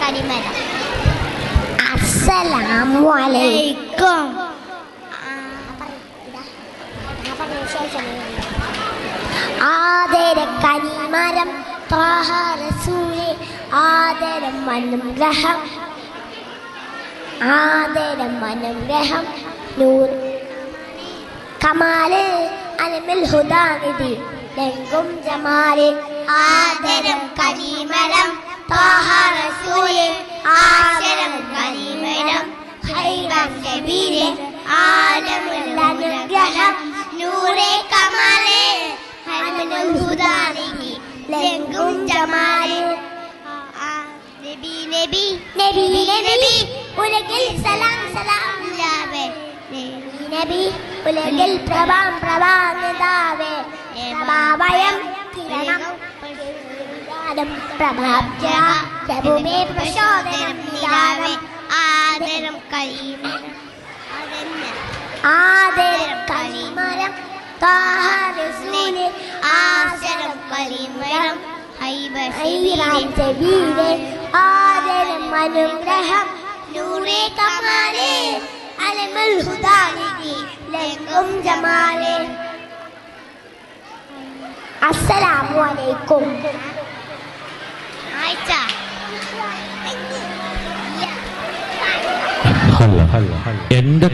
കനിമരം അസ്സലാമു അലൈക്കും. ആദര കനിമരം ത്വാഹ റസൂലെ ആദരം അനുഗ്രഹം ആദരം അനുഗ്രഹം നൂർ കമാൽ അനമിൽ ഹുദാനിധി ലങ്കും ജമാൽ. ആദരം كبير عالم المنكرم نور كمال حمل الهدى لنكم جمال نبي نبي نبي نبي உலகில் சலாம் சலாம் நிலாவே நபி நபி உலகில் பிரபாம் பிரபாம் நிலாவே பிரபாவயம் கிரணம் பிரபாப்ஜா பிரபுமே பிரசோதனம் ആദരം കളിമരം താഹരസൂലെ ആദരം കരീമരം ഹൈബ ഐറാം സബീലെ ആദരം അനുഗ്രഹം. നൂറെ കമാലെ അലമുൽ ജമാലേ ലങ്കും ജമാലെ. അസ്സലാമു അലൈക്കും. ആയിച്ച എന്റെ